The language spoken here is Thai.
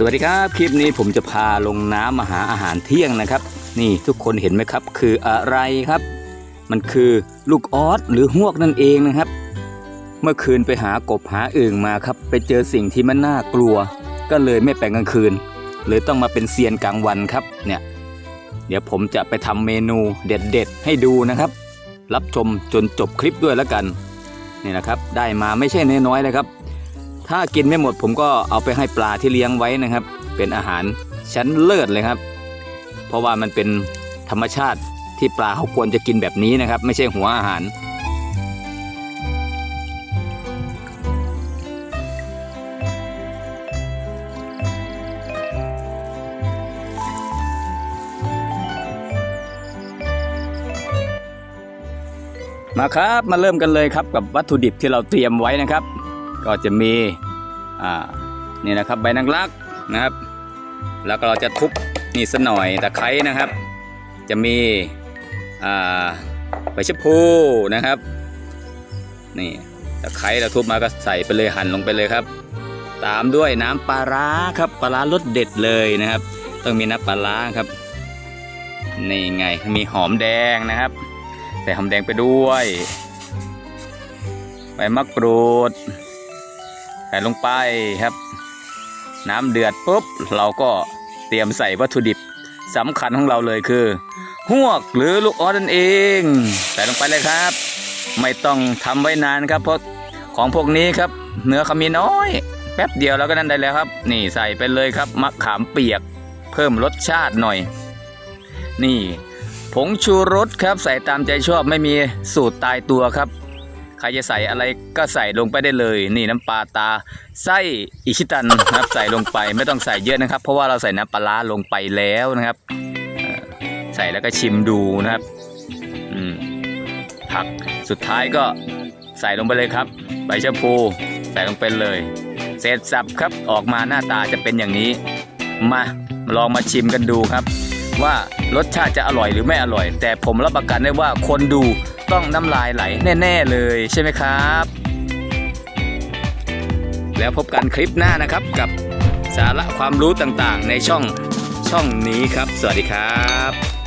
สวัสดีครับ คลิปนี้ผมจะพาลงน้ำมาหาอาหารเที่ยงนะครับ นี่ทุกคนเห็นไหมครับ คืออะไรครับ มันคือลูกออสหรือหวกนั่นเองนะครับ เมื่อคืนไปหากบหาอึ่งมาครับ ไปเจอสิ่งที่มันน่ากลัว ก็เลยไม่ไปลงกลางคืนเลยต้องมาเป็นเซียนกลางวันครับเนี่ยเดี๋ยวผมจะไปทำเมนูเด็ดๆ ให้ดูนะครับ รับชมจนจบคลิปด้วยแล้วกันนี่นะครับ ได้มาไม่ใช่น้อยๆเลยครับ ถ้ากินไม่หมดผมก็เอาไปให้ปลาที่เลี้ยงไว้นะครับ เป็นอาหารชั้นเลิศเลยครับ เพราะว่ามันเป็นธรรมชาติที่ปลาเขาควรจะกินแบบนี้นะครับ ไม่ใช่หัวอาหาร มาครับมาเริ่มกันเลยครับกับวัตถุดิบที่เราเตรียมไว้นะครับ ก็จะมี อ่านี่นะครับใบนางรักนะครับ แล้วก็เราจะทุบนี่สักหน่อยตะไคร้นะครับ จะมีอ่าใบชะพูนะครับนี่ตะไคร้เราทุบมาก็ใส่ไปเลยหั่นลงไปเลยครับ ตามด้วยน้ำปลาร้าครับปลาร้ารสเด็ดเลยนะครับ ต้องมีน้ำปลาร้าครับนี่ไงมีหอมแดงนะครับ ใส่หอมแดงไปด้วยใบมะกรูด ใส่ลงไปครับ น้ำเดือดปุ๊บเราก็เตรียมใส่วัตถุดิบสำคัญของเราเลยคือหวกหรือลูกออสนั่นเอง ใส่ลงไปเลยครับ ไม่ต้องทำไว้นานครับเพราะของพวกนี้ครับ เนื้อเขามีน้อย แป๊บเดียวแล้วก็นั่นได้แล้วครับ นี่ใส่ไปเลยครับมะขามเปียก เพิ่มรสชาติหน่อย นี่ ผงชูรสครับใส่ตามใจชอบไม่มีสูตรตายตัวครับ ใครจะใส่อะไรก็ใส่ลงไปได้เลย นี่น้ำปลาตาไส้อิชิตันนะครับใส่ลงไปไม่ต้องใส่เยอะนะครับ เพราะว่าเราใส่น้ำปลาร้าลงไปแล้วนะครับ ใส่แล้วก็ชิมดูนะครับผักสุดท้ายก็ใส่ลงไปเลยครับ ใบชะพูใส่ลงไปเลย เสร็จสับครับออกมาหน้าตาจะเป็นอย่างนี้ มาลองมาชิมกันดูครับ ว่ารสชาติจะอร่อยหรือไม่อร่อย แต่ผมรับประกันได้ว่าคนดูต้องน้ำลายไหลแน่ๆเลยใช่ไหมครับ แล้วพบกันคลิปหน้านะครับกับสาระความรู้ต่างๆ ในช่องช่องนี้ครับ สวัสดีครับ